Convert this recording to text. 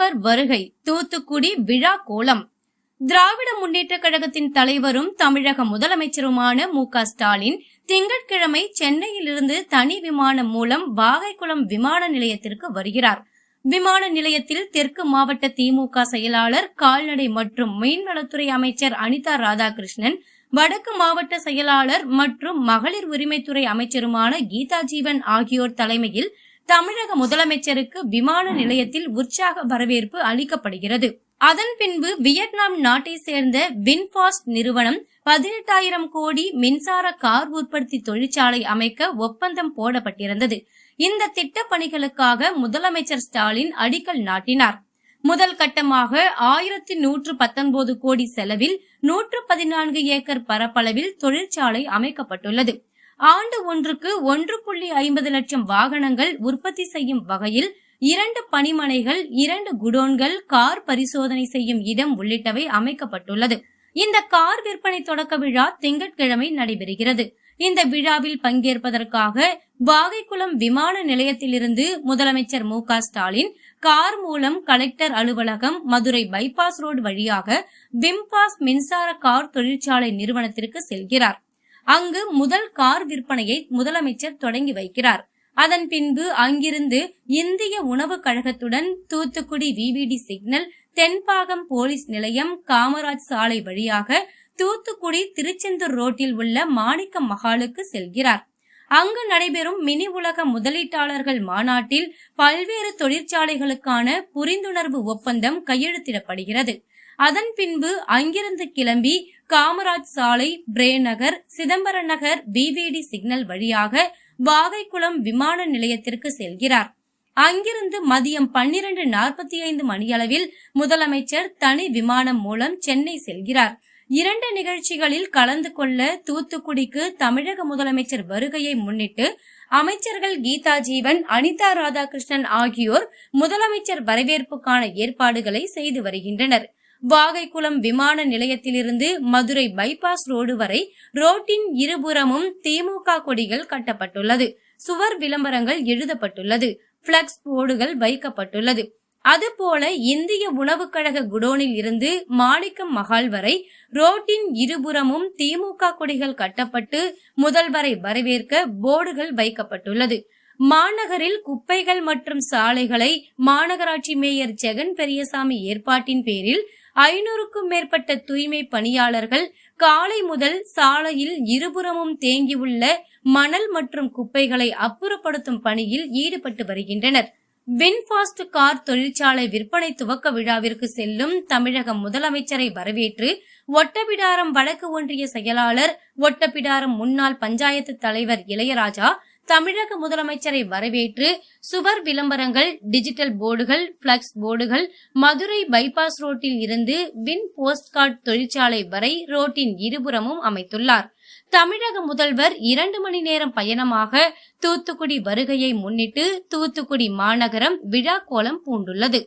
முதல்வர் வருகை தூத்துக்குடி விழா கோலம். திராவிட முன்னேற்ற கழகத்தின் தலைவரும் தமிழக முதலமைச்சருமான மு க ஸ்டாலின் திங்கட்கிழமை சென்னையிலிருந்து தனி விமானம் மூலம் வாகைக்குளம் விமான நிலையத்திற்கு வருகிறார். விமான நிலையத்தில் தெற்கு மாவட்ட திமுக செயலாளர் கால்நடை மற்றும் மீன்வளத்துறை அமைச்சர் அனிதா ராதாகிருஷ்ணன் வடக்கு மாவட்ட செயலாளர் மற்றும் மகளிர் உரிமைத்துறை அமைச்சருமான கீதா ஜீவன் ஆகியோர் தலைமையில் தமிழக முதலமைச்சருக்கு விமான நிலையத்தில் உற்சாக வரவேற்பு அளிக்கப்படுகிறது. அதன் பின்பு வியட்நாம் நாட்டை சேர்ந்த வின்பாஸ்ட் நிறுவனம் பதினெட்டாயிரம் கோடி மின்சார கார் உற்பத்தி தொழிற்சாலை அமைக்க ஒப்பந்தம் போடப்பட்டிருந்தது. இந்த திட்ட பணிகளுக்காக முதலமைச்சர் ஸ்டாலின் அடிக்கல் நாட்டினார். முதல் கட்டமாக ஆயிரத்தி நூற்று பத்தொன்பது கோடி செலவில் நூற்று பதினான்கு ஏக்கர் பரப்பளவில் தொழிற்சாலை அமைக்கப்பட்டுள்ளது. ஆண்டு ஒன்றுக்கு ஒன்று புள்ளி ஐம்பது லட்சம் வாகனங்கள் உற்பத்தி செய்யும் வகையில் இரண்டு பணிமனைகள் இரண்டு குடோன்கள் கார் பரிசோதனை செய்யும் இடம் உள்ளிட்டவை அமைக்கப்பட்டுள்ளது. இந்த கார் விற்பனை தொடக்க விழா திங்கட்கிழமை நடைபெறுகிறது. இந்த விழாவில் பங்கேற்பதற்காக வாகைக்குளம் விமான நிலையத்திலிருந்து முதலமைச்சர் மு ஸ்டாலின் கார் மூலம் கலெக்டர் அலுவலகம் மதுரை பைபாஸ் ரோடு வழியாக விம்பாஸ் மின்சார கார் தொழிற்சாலை நிறுவனத்திற்கு செல்கிறார். அங்கு முதல் கார் விற்பனையை முதலமைச்சர் தொடங்கி வைக்கிறார். அதன் பின்பு அங்கிருந்து இந்திய உணவு கழகத்துடன் Thoothukudi V V D signal Thenbagam police நிலையம் காமராஜ் சாலை வழியாக தூத்துக்குடி திருச்செந்தூர் ரோட்டில் உள்ள மாணிக்க மகாலுக்கு செல்கிறார். அங்கு நடைபெறும் மினி உலக முதலீட்டாளர்கள் மாநாட்டில் பல்வேறு தொழிற்சாலைகளுக்கான புரிந்துணர்வு ஒப்பந்தம் கையெழுத்திடப்படுகிறது. அதன் பின்பு அங்கிருந்து கிளம்பி காமராஜ் சாலை பிரேநகர் சிதம்பர நகர் விவிடி சிக்னல் வழியாக வாகைக்குளம் விமான நிலையத்திற்கு செல்கிறார். அங்கிருந்து மதியம் பன்னிரண்டு நாற்பத்தி ஐந்து மணியளவில் முதலமைச்சர் தனி விமானம் மூலம் சென்னை செல்கிறார். இரண்டு நிகழ்ச்சிகளில் கலந்து கொள்ள தூத்துக்குடிக்கு தமிழக முதலமைச்சர் வருகையை முன்னிட்டு அமைச்சர்கள் கீதா ஜீவன் அனிதா ராதாகிருஷ்ணன் ஆகியோர் முதலமைச்சர் வரவேற்புக்கான ஏற்பாடுகளை செய்து வருகின்றனர். வாகைக்குளம் விமான நிலையத்திலிருந்து மதுரை பைபாஸ் ரோடு வரை ரோட்டின் இருபுறமும் திமுக கொடிகள் கட்டப்பட்டுள்ளது. சுவர் விளம்பரங்கள் எழுதப்பட்டுள்ளது. பிளக்ஸ் போர்டுகள் வைக்கப்பட்டுள்ளது. அதுபோல இந்திய உணவுக் கழக குடோனில் இருந்து மாணிக்கம் மகால் வரை ரோட்டின் இருபுறமும் திமுக கொடிகள் கட்டப்பட்டு முதல்வரை வரவேற்க போர்டுகள் வைக்கப்பட்டுள்ளது. மாநகரில் குப்பைகள் மற்றும் சாலைகளை மாநகராட்சி மேயர் ஜெகன் பெரியசாமி ஏற்பாட்டின் பேரில் ஐநூறுக்கும் மேற்பட்ட தூய்மை பணியாளர்கள் காலை முதல் சாலையில் இருபுறமும் தேங்கியுள்ள மணல் மற்றும் குப்பைகளை அப்புறப்படுத்தும் பணியில் ஈடுபட்டு வருகின்றனர். வின்பாஸ்ட் கார் தொழிற்சாலை விற்பனை துவக்க விழாவிற்கு செல்லும் தமிழக முதலமைச்சரை வரவேற்று ஒட்டபிடாரம் வடக்கு ஒன்றிய செயலாளர் ஒட்டப்பிடாரம் முன்னாள் பஞ்சாயத்து தலைவர் இளையராஜா தமிழக முதலமைச்சரை வரவேற்று சுவர் விளம்பரங்கள் டிஜிட்டல் போர்டுகள் பிளக்ஸ் போர்டுகள் மதுரை பைபாஸ் ரோட்டில் இருந்து வின் போஸ்ட் கார்டு தொழிற்சாலை வரை ரோட்டின் இருபுறமும் அமைத்துள்ளார். தமிழக முதல்வர் இரண்டு மணி நேரம் பயணமாக தூத்துக்குடி வருகையை முன்னிட்டு தூத்துக்குடி மாநகரம் விழா கோலம் பூண்டுள்ளது.